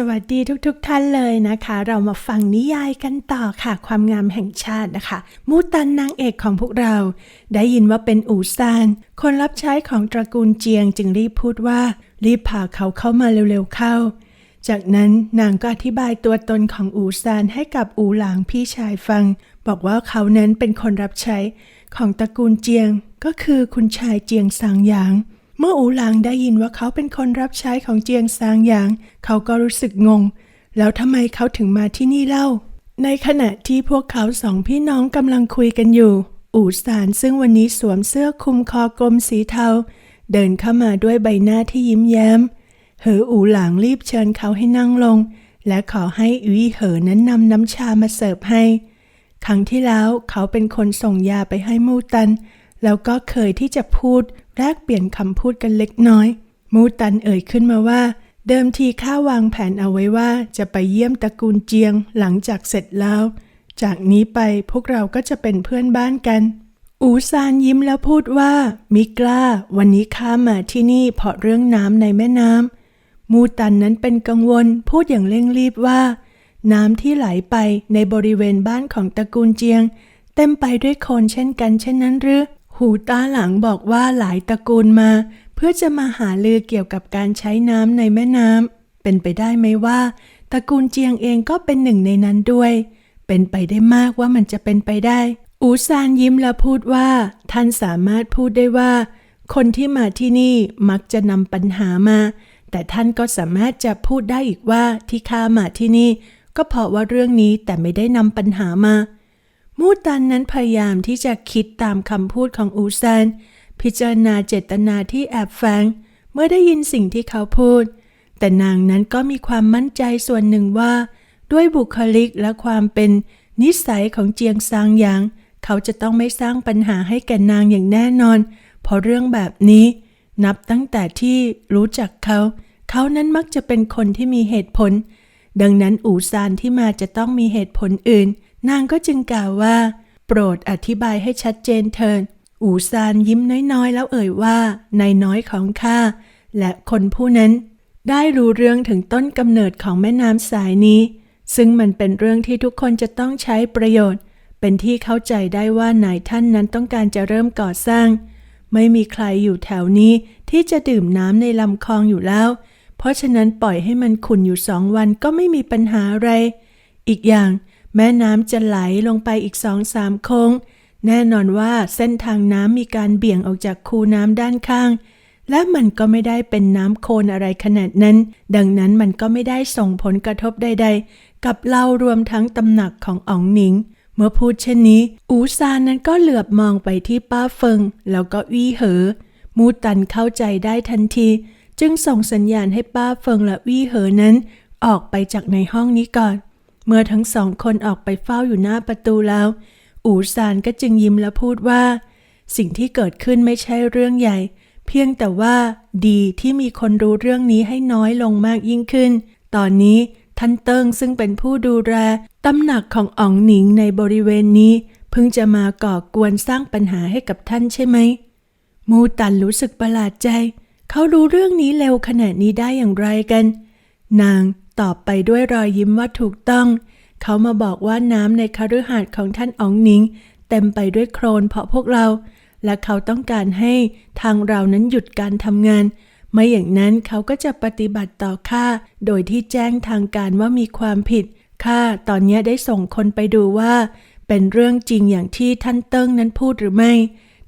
สวัสดีทุกๆทท่านเลยนะคะ เรามาฟังนิยายกันต่อค่ะ ความงามแห่งชาตินะคะ มูตันนางเอกของพวกเรา ได้ยินว่าเป็นอูซาน คนรับใช้ของตระกูลเจียงจึงรีบพูดว่า รีบพาเขาเข้ามาเร็วๆเข้า จากนั้นนางก็อธิบายตัวตนของอูซานให้กับอูหลางพี่ชายฟัง บอกว่าเขานั้นเป็นคนรับใช้ของตระกูลเจียง ก็คือคุณชายเจียงซางหยาง เมื่ออูหลางได้ยินว่าเขาเป็นคนรับใช้ของเจียงซางหยาง เขาก็รู้สึกงง แล้วทำไมเขาถึงมาที่นี่เล่า ในขณะที่พวกเขาสองพี่น้องกำลังคุยกันอยู่ อู่สารซึ่งวันนี้สวมเสื้อคลุมคอกลมสีเทา เดินเข้ามาด้วยใบหน้าที่ยิ้มแย้ม เหออูหลางรีบเชิญเขาให้นั่งลง และขอให้อุยเหอนั้นนำน้ำชามาเสิร์ฟให้ ครั้งที่แล้วเขาเป็นคนส่งยาไปให้มูตัน แล้วก็เคยที่จะพูดแลกเปลี่ยนคำพูดกันเล็กน้อย มูตันเอ่ยขึ้นมาว่า เดิมทีข้าวางแผนเอาไว้ว่าจะไปเยี่ยมตระกูลเจียงหลังจากเสร็จแล้ว จากนี้ไปพวกเราก็จะเป็นเพื่อนบ้านกัน อูซานยิ้มแล้วพูดว่า มิกล้า วันนี้ข้ามาที่นี่เพราะเรื่องน้ำในแม่น้ำมูตันนั้นเป็นกังวลพูดอย่างเร่งรีบว่า น้ำที่ไหลไปในบริเวณบ้านของตระกูลเจียง เต็มไปด้วยโคลนเช่นกันเช่นนั้นหรือ หูตาหลังบอกว่าหลายตระกูลมา เพื่อจะมาหาลือเกี่ยวกับการใช้น้ำในแม่น้ำเป็นไปได้ไหมว่าตระกูลเจียงเองก็เป็นหนึ่งในนั้นด้วย เป็นไปได้มากว่ามันจะเป็นไปได้ อูซานยิ้มแล้วพูดว่า ท่านสามารถพูดได้ว่า คนที่มาที่นี่มักจะนำปัญหามา แต่ท่านก็สามารถจะพูดได้อีกว่าที่ข้ามาที่นี่ ก็เพราะว่าเรื่องนี้แต่ไม่ได้นำปัญหามา มูตันนั้นพยายามที่จะคิดตามคำพูดของอูซานพิจารณาเจตนาที่แอบแฝงเมื่อได้ยินสิ่งที่เขาพูด แต่นางนั้นก็มีความมั่นใจส่วนหนึ่งว่า ด้วยบุคลิกและความเป็นนิสัยของเจียงซางหยาง เขาจะต้องไม่สร้างปัญหาให้แก่นางอย่างแน่นอน เพราะเรื่องแบบนี้ นับตั้งแต่ที่รู้จักเขา เขานั้นมักจะเป็นคนที่มีเหตุผล ดังนั้นอูซานที่มาจะต้องมีเหตุผลอื่น นางก็จึงกล่าวว่า โปรดอธิบายให้ชัดเจนเถิดอูซานยิ้มน้อยๆ แล้วเอ่ยว่านายน้อยของข้าและคนผู้นั้น ได้รู้เรื่องถึงต้นกำเนิดของแม่น้ำสายนี้ ซึ่งมันเป็นเรื่องที่ทุกคนจะต้องใช้ประโยชน์ เป็นที่เข้าใจได้ว่านายท่านนั้นต้องการจะเริ่มก่อสร้าง ไม่มีใครอยู่แถวนี้ที่จะดื่มน้ำในลำคลองอยู่แล้ว เพราะฉะนั้นปล่อยให้มันขุ่นอยู่สองวันก็ไม่มีปัญหาอะไร อีกอย่าง แม่น้ำจะไหลลงไปอีกสองสามโค้ง แน่นอนว่าเส้นทางน้ำมีการเบี่ยงออกจากคูน้ำด้านข้าง และมันก็ไม่ได้เป็นน้ำโคลนอะไรขนาดนั้น ดังนั้นมันก็ไม่ได้ส่งผลกระทบใด ๆ กับเรารวมทั้งตำหนักของอ๋องหนิง เมื่อพูดเช่นนี้ อูซานนั้นก็เหลือบมองไปที่ป้าเฟิง แล้วก็วี่เหอ มูตันเข้าใจได้ทันที จึงส่งสัญญาณให้ป้าเฟิงและวี่เหอนั้น ออกไปจากในห้องนี้ก่อน เมื่อทั้งสองคนออกไปเฝ้าอยู่หน้าประตูแล้ว อูซานก็จึงยิ้มและพูดว่า สิ่งที่เกิดขึ้นไม่ใช่เรื่องใหญ่ เพียงแต่ว่าดีที่มีคนรู้เรื่องนี้ให้น้อยลงมากยิ่งขึ้น ตอนนี้ท่านเติ้งซึ่งเป็นผู้ดูแลตำหนักของอ๋องหนิงในบริเวณนี้ เพิ่งจะมาก่อกวนสร้างปัญหาให้กับท่านใช่ไหม มูตันรู้สึกประหลาดใจ เขารู้เรื่องนี้เร็วขนาดนี้ได้อย่างไรกัน นาง ตอบไปด้วยรอยยิ้มว่าถูกต้อง เขามาบอกว่าน้ำในคฤหาสน์ของท่านอ๋องหนิง เต็มไปด้วยโคลนเพราะพวกเรา และเขาต้องการให้ทางเรานั้นหยุดการทำงาน ไม่อย่างนั้นเขาก็จะปฏิบัติต่อข้าโดยที่แจ้งทางการว่ามีความผิดข้าตอนนี้ได้ส่งคนไปดูว่า เป็นเรื่องจริงอย่างที่ท่านเติ้งนั้นพูดหรือไม่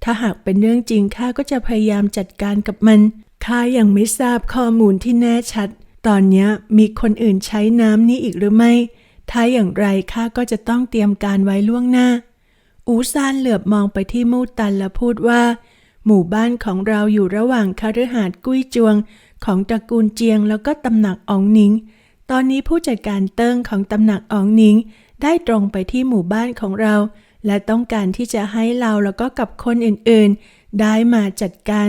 ถ้าหากเป็นเรื่องจริงข้าก็จะพยายามจัดการกับมันข้ายังไม่ทราบข้อมูลที่แน่ชัด ตอนนี้มีคนอื่นใช้น้ำนี้อีกหรือไม่ ถ้าอย่างไรข้าก็จะต้องเตรียมการไว้ล่วงหน้า อูซานเหลือบมองไปที่มูตันและพูดว่า หมู่บ้านของเราอยู่ระหว่างคฤหาสน์กุ้ยจวง ของตระกูลเจียงแล้วก็ตำหนักอองหนิง ตอนนี้ผู้จัดการเติ้งของตำหนักอองหนิง ได้ตรงไปที่หมู่บ้านของเรา และต้องการที่จะให้เราแล้วก็กับคนอื่นๆ ได้มาจัดการ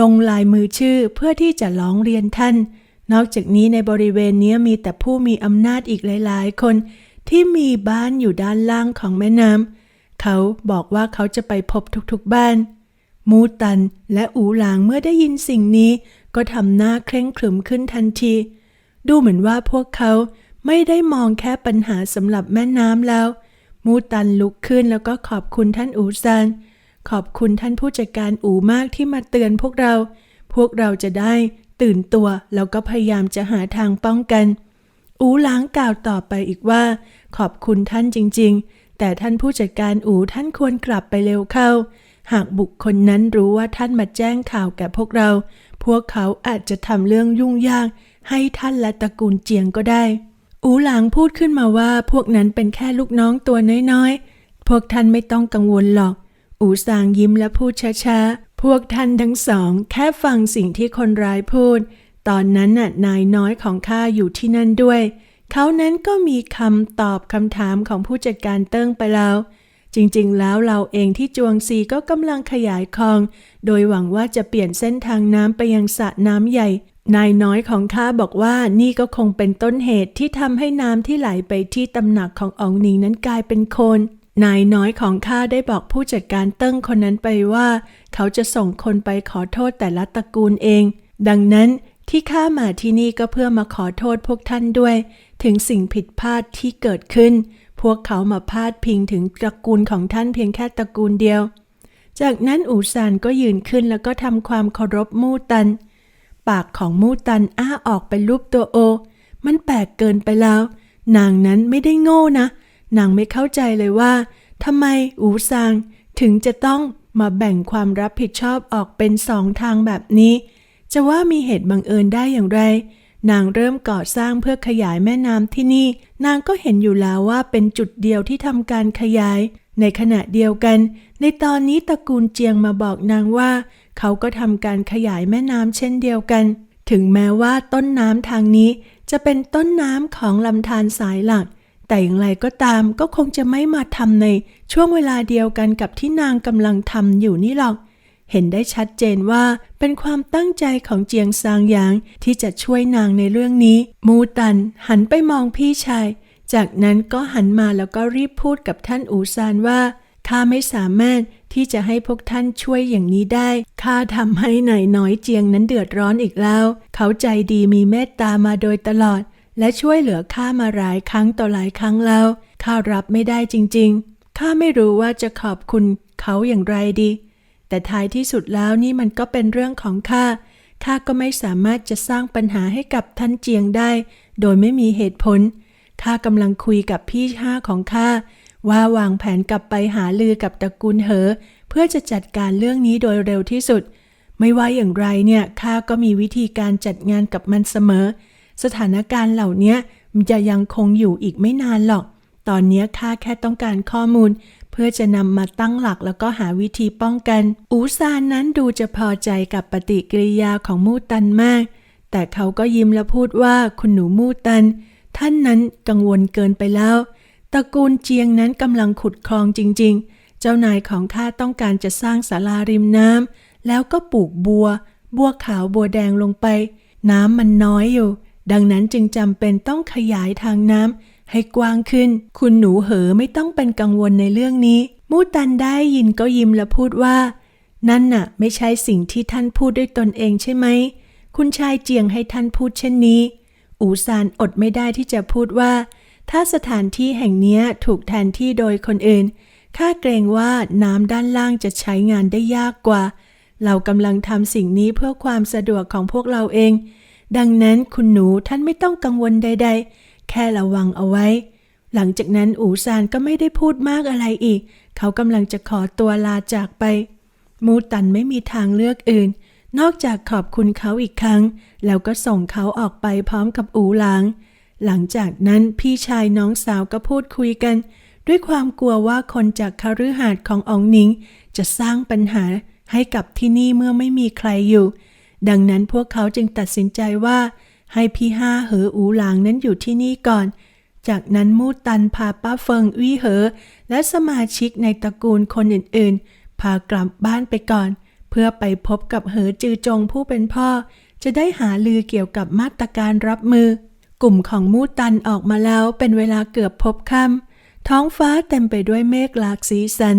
ลงลายมือชื่อเพื่อที่จะร้องเรียนท่าน นอกจากนี้ในบริเวณนี้มีแต่ผู้มีอำนาจอีกหลาย ๆ คนที่มีบ้านอยู่ด้านล่างของแม่น้ำเขาบอกว่าเขาจะไปพบทุกๆบ้าน มูตันและอูหลางเมื่อได้ยินสิ่งนี้ ก็ทำหน้าเคร่งขรึมขึ้นทันที ดูเหมือนว่าพวกเขาไม่ได้มองแค่ปัญหาสำหรับแม่น้ำแล้ว มูตันลุกขึ้นแล้วก็ขอบคุณท่านอูซานขอบคุณท่านผู้จัดการอูมากที่มาเตือนพวกเรา พวกเราจะได้ ตื่นตัวแล้วก็พยายามจะหาทางป้องกัน อูหล้างกล่าวต่อไปอีกว่า ขอบคุณท่านจริง ๆ แต่ท่านผู้จัดการอูท่านควรกลับไปเร็วเข้า หากบุคคลนั้นรู้ว่าท่านมาแจ้งข่าวแก่พวกเรา พวกเขาอาจจะทำเรื่องยุ่งยาก ให้ท่านและตระกูลเจียงก็ได้ อูหลางพูดขึ้นมาว่าพวกนั้นเป็นแค่ลูกน้องตัวน้อยๆ พวกท่านไม่ต้องกังวลหรอก อูซางยิ้มและพูดช้าๆ พวกท่านทั้งสอง แค่ฟังสิ่งที่คนร้ายพูด ตอนนั้นน่ะนายน้อยของข้าอยู่ที่นั่นด้วย เขานั้นก็มีคำตอบคำถามของผู้จัดการเติ้งไปแล้ว จริงๆ แล้วเราเองที่จวงซีก็กำลังขยายคลอง โดยหวังว่าจะเปลี่ยนเส้นทางน้ำไปยังสระน้ำใหญ่ นายน้อยของข้าบอกว่านี่ก็คงเป็นต้นเหตุที่ทำให้น้ำที่ไหลไปที่ตำหนักของอองนิงนั้นกลายเป็นโคลน นายน้อยของข้าได้บอกผู้จัดการเติ้งคนนั้นไปว่า เขาจะส่งคนไปขอโทษแต่ละตระกูลเอง ดังนั้นที่ข้ามาที่นี่ก็เพื่อมาขอโทษพวกท่านด้วย ถึงสิ่งผิดพลาดที่เกิดขึ้น พวกเขามาพาดพิงถึงตระกูลของท่านเพียงแค่ตระกูลเดียว จากนั้นอูซานก็ยืนขึ้นแล้วก็ทำความเคารพมู่ตัน ปากของมู่ตันอ้าออกเป็นรูปตัวโอ มันแปลกเกินไปแล้ว นางนั้นไม่ได้โง่นะ นางไม่เข้าใจเลยว่าทำไมอูซางถึงจะต้องมาแบ่งความรับผิดชอบออกเป็นสองทางแบบนี้ จะว่ามีเหตุบังเอิญได้อย่างไร นางเริ่มก่อสร้างเพื่อขยายแม่น้ำที่นี่ นางก็เห็นอยู่แล้วว่าเป็นจุดเดียวที่ทำการขยาย ในขณะเดียวกัน ในตอนนี้ตระกูลเจียงมาบอกนางว่า เขาก็ทำการขยายแม่น้ำเช่นเดียวกัน ถึงแม้ว่าต้นน้ำทางนี้ จะเป็นต้นน้ำของลำธารสายหลัก แต่อย่างไรก็ตามก็คงจะไม่มาทำในช่วงเวลาเดียวกันกับที่นางกำลังทำอยู่นี่หรอก เห็นได้ชัดเจนว่าเป็นความตั้งใจของเจียงซางหยาง ที่จะช่วยนางในเรื่องนี้ มูตันหันไปมองพี่ชาย จากนั้นก็หันมาแล้วก็รีบพูดกับท่านอูซานว่าข้าไม่สามารถที่จะให้พวกท่านช่วยอย่างนี้ได้ ข้าทำให้นายน้อยเจียงนั้นเดือดร้อนอีกแล้ว เขาใจดีมีเมตตามาโดยตลอด และช่วยเหลือข้ามาหลายครั้งต่อหลายครั้งแล้วข้ารับไม่ได้จริง ๆ ข้าไม่รู้ว่าจะขอบคุณเขาอย่างไรดี แต่ท้ายที่สุดแล้วนี่มันก็เป็นเรื่องของข้า ข้าก็ไม่สามารถจะสร้างปัญหาให้กับท่านเจียงได้ โดยไม่มีเหตุผล ข้ากำลังคุยกับพี่ห้าของข้าว่าวางแผนกลับไปหาลือกับตระกูลเหอ เพื่อจะจัดการเรื่องนี้โดยเร็วที่สุด ไม่ว่าอย่างไรเนี่ยข้าก็มีวิธีการจัดงานกับมันเสมอ สถานการณ์เหล่านี้มันจะยังคงอยู่อีกไม่นานหรอก ตอนนี้ข้าแค่ต้องการข้อมูล เพื่อจะนำมาตั้งหลักแล้วก็หาวิธีป้องกัน อูซานนั้นดูจะพอใจกับปฏิกิริยาของมูตันมาก แต่เขาก็ยิ้มและพูดว่าคุณหนูมูตัน ท่านนั้นกังวลเกินไปแล้วตระกูลเจียงนั้นกำลังขุดคลองจริง ๆ เจ้านายของข้าต้องการจะสร้างศาลาริมน้ำแล้วก็ปลูกบัว บัวขาวบัวแดงลงไป น้ำมันน้อยอยู่ ดังนั้นจึงจำเป็นต้องขยายทางน้ำให้กว้างขึ้น คุณหนูเหอไม่ต้องเป็นกังวลในเรื่องนี้ มูตันได้ยินก็ยิ้มและพูดว่า นั่นน่ะ ไม่ใช่สิ่งที่ท่านพูดด้วยตนเองใช่ไหม คุณชายเจียงให้ท่านพูดเช่นนี้ อูซานอดไม่ได้ที่จะพูดว่า ถ้าสถานที่แห่งนี้ถูกแทนที่โดยคนอื่น ข้าเกรงว่าน้ำด้านล่างจะใช้งานได้ยากกว่า เรากำลังทำสิ่งนี้เพื่อความสะดวกของพวกเราเอง ดังนั้นคุณหนูท่านไม่ต้องกังวลใด ๆ แค่ระวังเอาไว้ หลังจากนั้นอูซานก็ไม่ได้พูดมากอะไรอีก เขากำลังจะขอตัวลาจากไป มูตันไม่มีทางเลือกอื่น นอกจากขอบคุณเขาอีกครั้ง แล้วก็ส่งเขาออกไปพร้อมกับอูหลาง หลังจากนั้นพี่ชายน้องสาวก็พูดคุยกัน ด้วยความกลัวว่าคนจากคฤหาสน์ของอองหนิง จะสร้างปัญหาให้กับที่นี่เมื่อไม่มีใครอยู่ ดังนั้นพวกเขาจึงตัดสินใจว่า ให้พี่ห้าเหออูหลางนั้นอยู่ที่นี่ก่อน จากนั้นมูตันพาป้าเฟิงอี้เหอ และสมาชิกในตระกูลคนอื่นๆ พากลับบ้านไปก่อน เพื่อไปพบกับเหอจือจงผู้เป็นพ่อ จะได้หาลือเกี่ยวกับมาตรการรับมือ กลุ่มของมูตันออกมาแล้วเป็นเวลาเกือบพบค่ำท้องฟ้าเต็มไปด้วยเมฆหลากสีสัน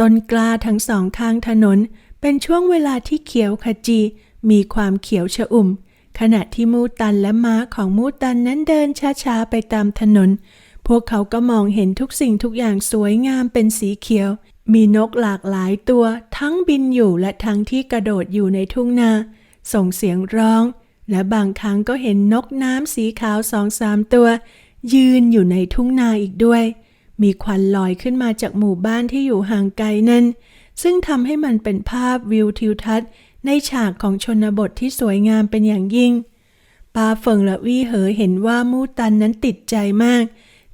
ต้นกล้าทั้งสองข้างถนน เป็นช่วงเวลาที่เขียวขจี มีความเขียวชอุ่ม ขณะที่มูตันและม้าของมูตันนั้นเดินช้าๆไปตามถนน พวกเขาก็มองเห็นทุกสิ่งทุกอย่างสวยงามเป็นสีเขียว มีนกหลากหลายตัว ทั้งบินอยู่และทั้งที่กระโดดอยู่ในทุ่งนา ส่งเสียงร้อง และบางครั้งก็เห็นนกน้ำสีขาวสองสามตัว ยืนอยู่ในทุ่งนาอีกด้วย มีควันลอยขึ้นมาจากหมู่บ้านที่อยู่ห่างไกลนั้นซึ่งทำให้มันเป็นภาพวิวทิวทัศน์ ในฉากของชนบทที่สวยงามเป็นอย่างยิ่งปาเฟิงและวี่เหอเห็นว่ามูตันนั้นติดใจมาก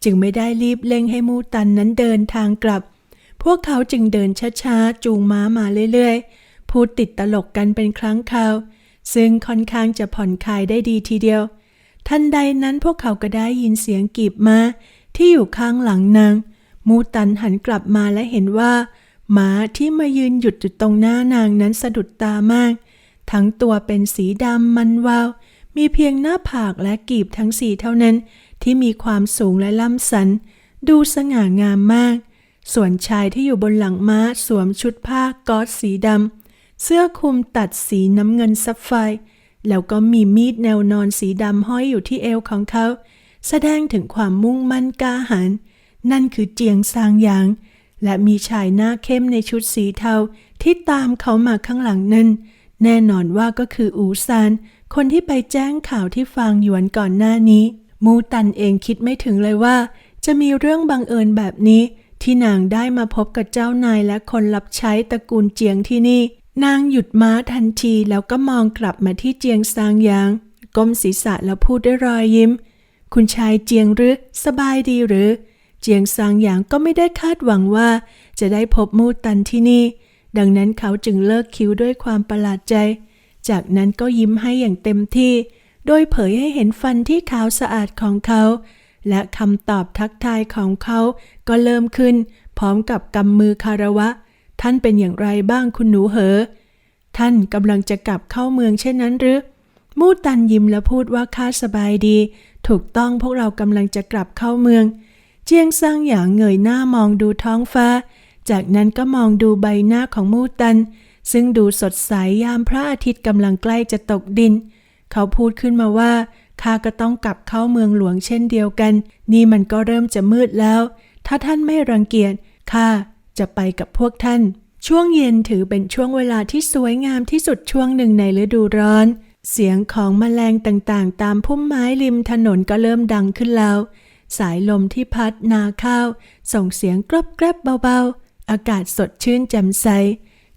จึงไม่ได้รีบเร่งให้มูตันนั้นเดินทางกลับ พวกเขาจึงเดินช้าๆ จูงม้ามาเรื่อยๆ พูดติดตลกกันเป็นครั้งคราว ซึ่งค่อนข้างจะผ่อนคลายได้ดีทีเดียว ทันใดนั้นพวกเขาก็ได้ยินเสียงกีบม้าที่อยู่ข้างหลังนาง มูตันหันกลับมาและเห็นว่า ม้าที่มายืนหยุดอยู่ตรงหน้านางนั้นสะดุดตามาก ทั้งตัวเป็นสีดำมันวาว มีเพียงหน้าผากและกีบทั้งสี่เท่านั้น ที่มีความสูงและล่ำสัน ดูสง่างามมาก ส่วนชายที่อยู่บนหลังม้าสวมชุดผ้ากอซสีดำ เสื้อคลุมตัดสีน้ำเงินซับไฟ แล้วก็มีมีดแนวนอนสีดำห้อยอยู่ที่เอวของเขา แสดงถึงความมุ่งมั่นกล้าหาญนั่นคือเจียงซางหยาง และมีชายหน้าเข้มในชุดสีเทาที่ตามเขามาข้างหลังนั้น แน่นอนว่าก็คืออูซาน คนที่ไปแจ้งข่าวที่ฟางหยวนก่อนหน้านี้ มูตันเองคิดไม่ถึงเลยว่า จะมีเรื่องบังเอิญแบบนี้ ที่นางได้มาพบกับเจ้านายและคนรับใช้ตระกูลเจียงที่นี่ นางหยุดม้าทันทีแล้วก็มองกลับมาที่เจียงซางยาง ก้มศีรษะแล้วพูดด้วยรอยยิ้ม คุณชายเจียงหรือสบายดีหรือ เจียงซางหยางก็ไม่ได้คาดหวังว่า จะได้พบมูตันที่นี่ ดังนั้นเขาจึงเลิกคิ้วด้วยความประหลาดใจ จากนั้นก็ยิ้มให้อย่างเต็มที่ โดยเผยให้เห็นฟันที่ขาวสะอาดของเขา และคำตอบทักทายของเขาก็เริ่มขึ้น พร้อมกับกำมือคารวะ ท่านเป็นอย่างไรบ้างคุณหนูเหอ ท่านกำลังจะกลับเข้าเมืองเช่นนั้นหรือมูตันยิ้มและพูดว่าข้าสบายดี ถูกต้องพวกเรากำลังจะกลับเข้าเมือง เจียงซางหยางเงยหน้ามองดูท้องฟ้า จากนั้นก็มองดูใบหน้าของมูตัน ซึ่งดูสดใสยามพระอาทิตย์กำลังใกล้จะตกดิน เขาพูดขึ้นมาว่าข้าก็ต้องกลับเข้าเมืองหลวงเช่นเดียวกัน นี่มันก็เริ่มจะมืดแล้ว ถ้าท่านไม่รังเกียจข้าจะไปกับพวกท่าน ช่วงเย็นถือเป็นช่วงเวลาที่สวยงามที่สุดช่วงหนึ่งในฤดูร้อน เสียงของแมลงต่างๆ ตามพุ่มไม้ริมถนนก็เริ่มดังขึ้นแล้ว สายลมที่พัดนาข้าว ส่งเสียงกรอบแกรบเบาๆ อากาศสดชื่นแจ่มใส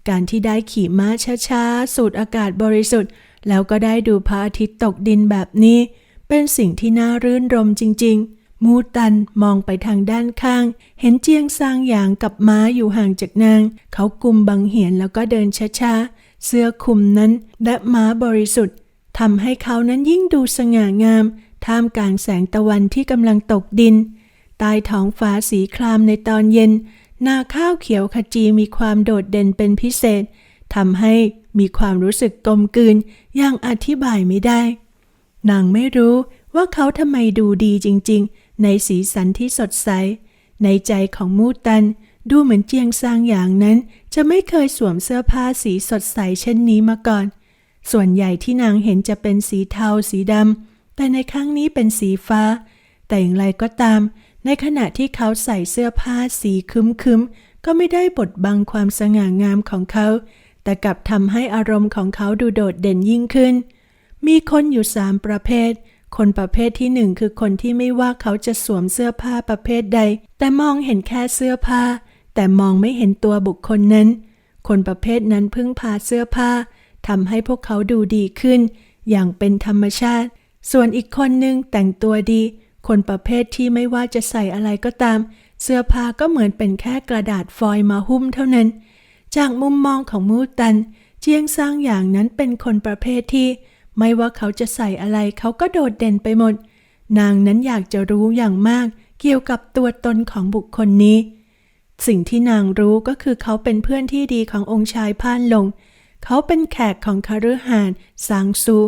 การที่ได้ขี่ม้าช้าๆ สูดอากาศบริสุทธิ์ แล้วก็ได้ดูพระอาทิตย์ตกดินแบบนี้ เป็นสิ่งที่น่ารื่นรมจริง ๆ มูตันมองไปทางด้านข้าง เห็นเจียงซางหยางกับม้าอยู่ห่างจากนาง เขากุมบังเหียนแล้วก็เดินช้าๆ เสื้อคลุมนั้นและม้าบริสุทธิ์ทำให้เขานั้นยิ่งดูสง่างาม ท่ามกลางแสงตะวันที่กำลังตกดิน ใต้ท้องฟ้าสีครามในตอนเย็น นาข้าวเขียวขจีมีความโดดเด่นเป็นพิเศษทำให้มีความรู้สึกกลมกลืนอย่างอธิบายไม่ได้ นางไม่รู้ว่าเขาทำไมดูดีจริง ๆ ในสีสันที่สดใส ในใจของมูตัน ดูเหมือนเจียงซางอย่างนั้น จะไม่เคยสวมเสื้อผ้าสีสดใสเช่นนี้มาก่อน ส่วนใหญ่ที่นางเห็นจะเป็นสีเทาสีดำ แต่ในครั้งนี้เป็นสีฟ้า แต่อย่างไรก็ตาม ในขณะที่เขาใส่เสื้อผ้าสีคึมๆ ก็ไม่ได้บดบังความสง่างามของเขา แต่กลับทำให้อารมณ์ของเขาดูโดดเด่นยิ่งขึ้น มีคนอยู่สามประเภท คนประเภทที่หนึ่งคือคนที่ไม่ว่าเขาจะสวมเสื้อผ้าประเภทใด แต่มองเห็นแค่เสื้อผ้า แต่มองไม่เห็นตัวบุคคลนั้น คนประเภทนั้นพึ่งพาเสื้อผ้าทำให้พวกเขาดูดีขึ้น อย่างเป็นธรรมชาติ ส่วนอีกคนหนึ่งแต่งตัวดี คนประเภทที่ไม่ว่าจะใส่อะไรก็ตาม เสื้อผ้าก็เหมือนเป็นแค่กระดาษฟอยล์มาหุ้มเท่านั้น จากมุมมองของมูตัน เจียงสร้างอย่างนั้นเป็นคนประเภทที่ ไม่ว่าเขาจะใส่อะไรเขาก็โดดเด่นไปหมด นางนั้นอยากจะรู้อย่างมากเกี่ยวกับตัวตนของบุคคลนี้ สิ่งที่นางรู้ก็คือเขาเป็นเพื่อนที่ดีขององค์ชายพานลง เขาเป็นแขกของคาฤหาน์ซางซูเ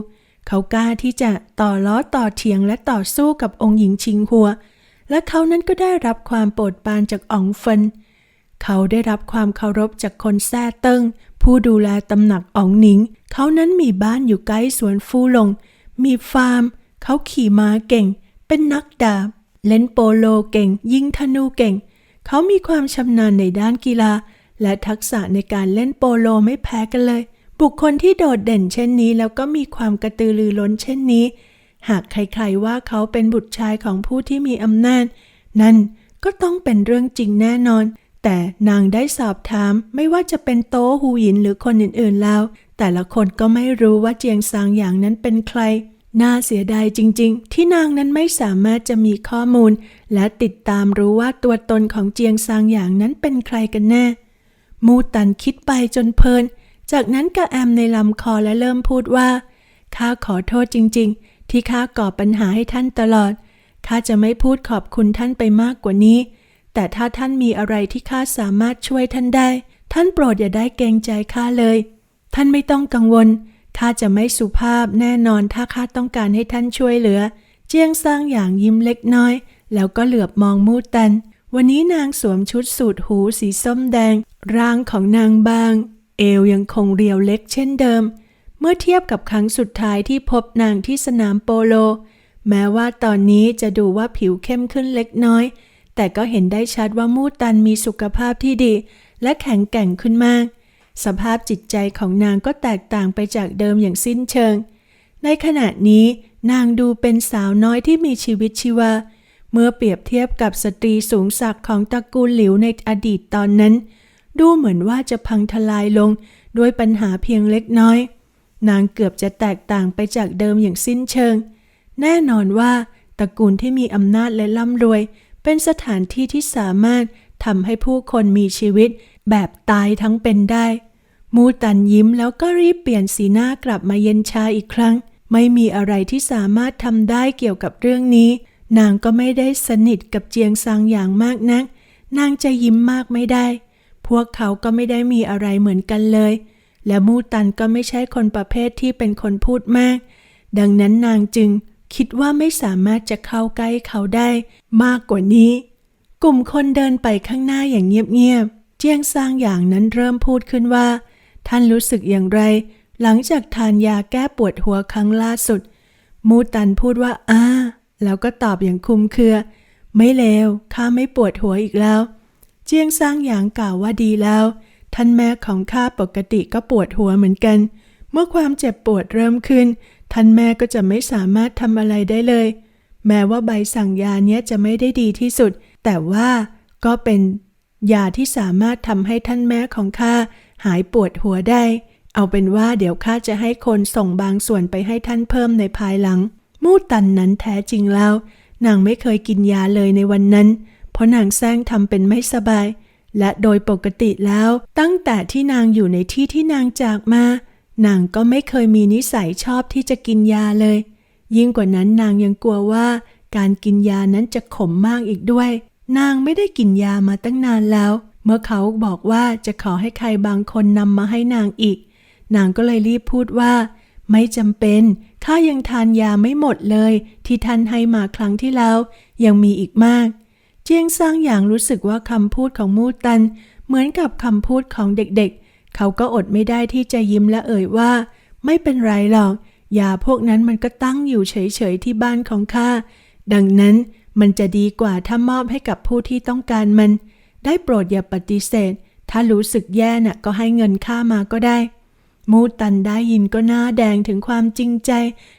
ขากล้าที่จะต่อล้อต่อเถียงและต่อสู้กับองค์หญิงชิงหัว และเขานั้นก็ได้รับความโปรดปรานจากอ๋องเฟิน เขาได้รับความเคารพจากคนแซ่เติ้งผู้ดูแลตำหนักอ๋องหนิง เขานั้นมีบ้านอยู่ใกล้สวนฟูหลง มีฟาร์ม เขาขี่ม้าเก่ง เป็นนักดาบ เล่นโปโลเก่ง ยิงธนูเก่ง เขามีความชำนาญในด้านกีฬา และทักษะในการเล่นโปโลไม่แพ้กันเลย บุคคลที่โดดเด่นเช่นนี้แล้วก็มีความกระตือรือร้นเช่นนี้ หากใครๆว่าเขาเป็นบุตรชายของผู้ที่มีอำนาจ นั่นก็ต้องเป็นเรื่องจริงแน่นอน แต่นางได้สอบถามไม่ว่าจะเป็นโตหูหยินหรือคนอื่นๆแล้ว แต่ละคนก็ไม่รู้ว่าเจียงซางอย่างนั้นเป็นใคร น่าเสียดายจริง ๆ ที่นางนั้นไม่สามารถจะมีข้อมูล และติดตามรู้ว่าตัวตนของเจียงซางอย่างนั้นเป็นใครกันแน่ มูตันคิดไปจนเพลิน จากนั้นกระแอมในลำคอและเริ่มพูดว่า ข้าขอโทษจริง ๆ ที่ข้าก่อปัญหาให้ท่านตลอด ข้าจะไม่พูดขอบคุณท่านไปมากกว่านี้ แต่ถ้าท่านมีอะไรที่ข้าสามารถช่วยท่านได้ ท่านโปรดอย่าได้เกรงใจข้าเลย ท่านไม่ต้องกังวล ข้าจะไม่สุภาพแน่นอนถ้าข้าต้องการให้ท่านช่วยเหลือ เจียงสร้างอย่างยิ้มเล็กน้อย แล้วก็เหลือบมองมูตัน วันนี้นางสวมชุดสูทหูสีส้มแดง ร่างของนางบาง เอวยังคงเรียวเล็กเช่นเดิม เมื่อเทียบกับครั้งสุดท้ายที่พบนางที่สนามโปโล แม้ว่าตอนนี้จะดูว่าผิวเข้มขึ้นเล็กน้อย แต่ก็เห็นได้ชัดว่ามูตันมีสุขภาพที่ดี และแข็งแกร่งขึ้นมาก สภาพจิตใจของนางก็แตกต่างไปจากเดิมอย่างสิ้นเชิง ในขณะนี้นางดูเป็นสาวน้อยที่มีชีวิตชีวา เมื่อเปรียบเทียบกับสตรีสูงศักดิ์ของตระกูลหลิวในอดีตตอนนั้น ดูเหมือนว่าจะพังทลายลงด้วยปัญหาเพียงเล็กน้อย นางเกือบจะแตกต่างไปจากเดิมอย่างสิ้นเชิง แน่นอนว่าตระกูลที่มีอำนาจและร่ำรวย เป็นสถานที่ที่สามารถทำให้ผู้คนมีชีวิตแบบตายทั้งเป็นได้ มูตันยิ้มแล้วก็รีบเปลี่ยนสีหน้ากลับมาเย็นชาอีกครั้ง ไม่มีอะไรที่สามารถทำได้เกี่ยวกับเรื่องนี้ นางก็ไม่ได้สนิทกับเจียงซางอย่างมากนัก นางจะยิ้มมากไม่ได้ พวกเขาก็ไม่ได้มีอะไรเหมือนกันเลย และมูตันก็ไม่ใช่คนประเภทที่เป็นคนพูดมาก ดังนั้นนางจึงคิดว่าไม่สามารถจะเข้าใกล้เขาได้มากกว่านี้ กลุ่มคนเดินไปข้างหน้าอย่างเงียบๆ เจียงซางอย่างนั้นเริ่มพูดขึ้นว่า ท่านรู้สึกอย่างไร หลังจากทานยาแก้ปวดหัวครั้งล่าสุด มูตันพูดว่าอ้าแล้วก็ตอบอย่างคุมเครือ ไม่เลวข้าไม่ปวดหัวอีกแล้ว เจียงซางหยางกล่าวว่าดีแล้ว ท่านแม่ของข้าปกติก็ปวดหัวเหมือนกัน เมื่อความเจ็บปวดเริ่มขึ้น ท่านแม่ก็จะไม่สามารถทำอะไรได้เลย แม้ว่าใบสั่งยาเนี้ยจะไม่ได้ดีที่สุด แต่ว่าก็เป็นยาที่สามารถทำให้ท่านแม่ของข้าหายปวดหัวได้ เอาเป็นว่าเดี๋ยวข้าจะให้คนส่งบางส่วนไปให้ท่านเพิ่มในภายหลัง มูตันนั้นแท้จริงแล้วนางไม่เคยกินยาเลยในวันนั้น เพราะนางแซงทำเป็นไม่สบาย และโดยปกติแล้วตั้งแต่ที่นางอยู่ในที่ที่นางจากมา นางก็ไม่เคยมีนิสัยชอบที่จะกินยาเลย ยิ่งกว่านั้นนางยังกลัวว่า การกินยานั้นจะขมมากอีกด้วย นางไม่ได้กินยามาตั้งนานแล้ว เมื่อเขาบอกว่าจะขอให้ใครบางคนนำมาให้นางอีก นางก็เลยรีบพูดว่า ไม่จำเป็นข้ายังทานยาไม่หมดเลย ที่ท่านให้มาครั้งที่แล้ว ยังมีอีกมาก เจียงซางอย่างรู้สึกว่าคำพูดของมูตัน เหมือนกับคำพูดของเด็กๆ เขาก็อดไม่ได้ที่จะยิ้มและเอ่ยว่า ไม่เป็นไรหรอกยาพวกนั้นมันก็ตั้งอยู่เฉยๆที่บ้านของข้าดังนั้นมันจะดีกว่าถ้ามอบให้กับผู้ที่ต้องการมัน ได้โปรดอย่าปฏิเสธ ถ้ารู้สึกแย่น่ะก็ให้เงินค่ามาก็ได้ มูตันได้ยินก็หน้าแดงถึงความจริงใจ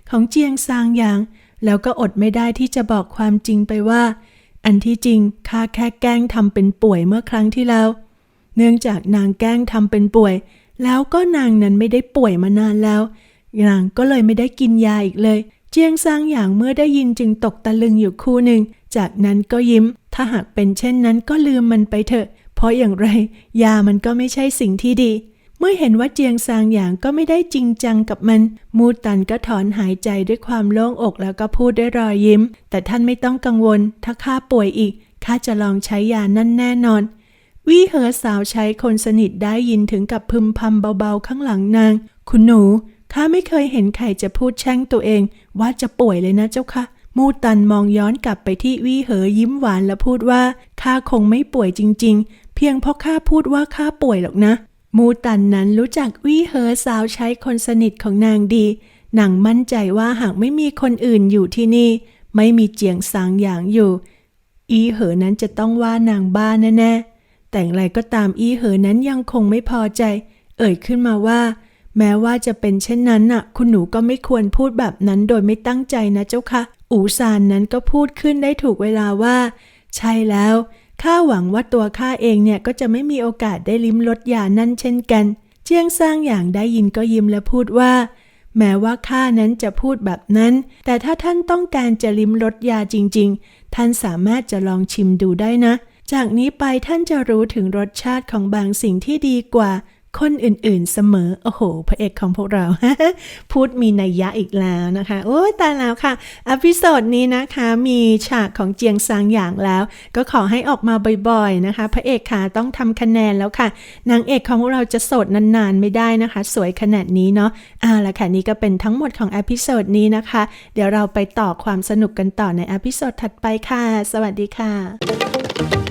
ของเจียงซางอย่าง แล้วก็อดไม่ได้ที่จะบอกความจริงไปว่า อันที่จริงข้าแค่แกล้งทำเป็นป่วยเมื่อครั้งที่แล้ว เนื่องจากนางแกล้งทำเป็นป่วย แล้วก็นางนั้นไม่ได้ป่วยมานานแล้ว นางก็เลยไม่ได้กินยาอีกเลย เจียงซางอย่างเมื่อได้ยินจึงตกตะลึงอยู่คู่หนึ่ง จากนั้นก็ยิ้ม ถ้าหากเป็นเช่นนั้นก็ลืมมันไปเถอะ เพราะอย่างไร ยามันก็ไม่ใช่สิ่งที่ดี มื่อเห็นว่าเจียงซางอย่างก็ไม่ได้จริงจังกับมัน มูตันก็ถอนหายใจด้วยความโล่งอกแล้วก็พูดด้วยรอยยิ้ม แต่ท่านไม่ต้องกังวล ถ้าข้าป่วยอีกข้าจะลองใช้ยานั่นแน่นอนวี่เหอสาวใช้คนสนิทได้ยินถึงกับพึมพำเบาๆข้างหลังนาง คุณหนูข้าไม่เคยเห็นใครจะพูดแช่งตัวเอง ว่าจะป่วยเลยนะเจ้าค่ะมูตันมองย้อนกลับไปที่วี่เหอยิ้มหวานและพูดว่าข้าคงไม่ป่วยจริง ๆ เพียงเพราะข้าพูดว่าข้าป่วยหรอกนะ มูตันนั้นรู้จักวี่เหอสาวใช้คนสนิทของนางดีนางมั่นใจว่าหากไม่มีคนอื่นอยู่ที่นี่ ไม่มีเจียงซางหยางอยู่ อีเหอนั้นจะต้องว่านางบ้าแน่ๆแต่อย่างไรก็ตามอีเหอนั้นยังคงไม่พอใจ เอ่ยขึ้นมาว่า แม้ว่าจะเป็นเช่นนั้นน่ะ คุณหนูก็ไม่ควรพูดแบบนั้นโดยไม่ตั้งใจนะเจ้าค่ะอูซานนั้นก็พูดขึ้นได้ถูกเวลาว่า ใช่แล้ว ข้าหวังว่าตัวข้าเองเนี่ยก็จะไม่มีโอกาสได้ลิ้มรสยานั่นเช่นกัน เจียงสร้างอย่างได้ยินก็ยิ้มและพูดว่า แม้ว่าข้านั้นจะพูดแบบนั้น แต่ถ้าท่านต้องการจะลิ้มรสยาจริง ๆ ท่านสามารถจะลองชิมดูได้นะ จากนี้ไปท่านจะรู้ถึงรสชาติของบางสิ่งที่ดีกว่า คนอื่นๆเสมอ โอ้โห พระเอกของพวกเรา พูดมีนัยยะอีกแล้วนะคะ โอ้ตายแล้วค่ะอพิโซดนี้นะคะมีฉากของเจียงซางอย่างแล้ว ก็ขอให้ออกมาบ่อยๆนะคะ พระเอกค่ะต้องทำคะแนนแล้วค่ะ นางเอกของเราจะโสดนานๆไม่ได้นะคะ สวยขนาดนี้เนาะอ่าละค่ะ นี่ก็เป็นทั้งหมดของอพิโซดนี้นะคะ เดี๋ยวเราไปต่อความสนุกกันต่อในอพิโซดถัดไปค่ะ สวัสดีค่ะ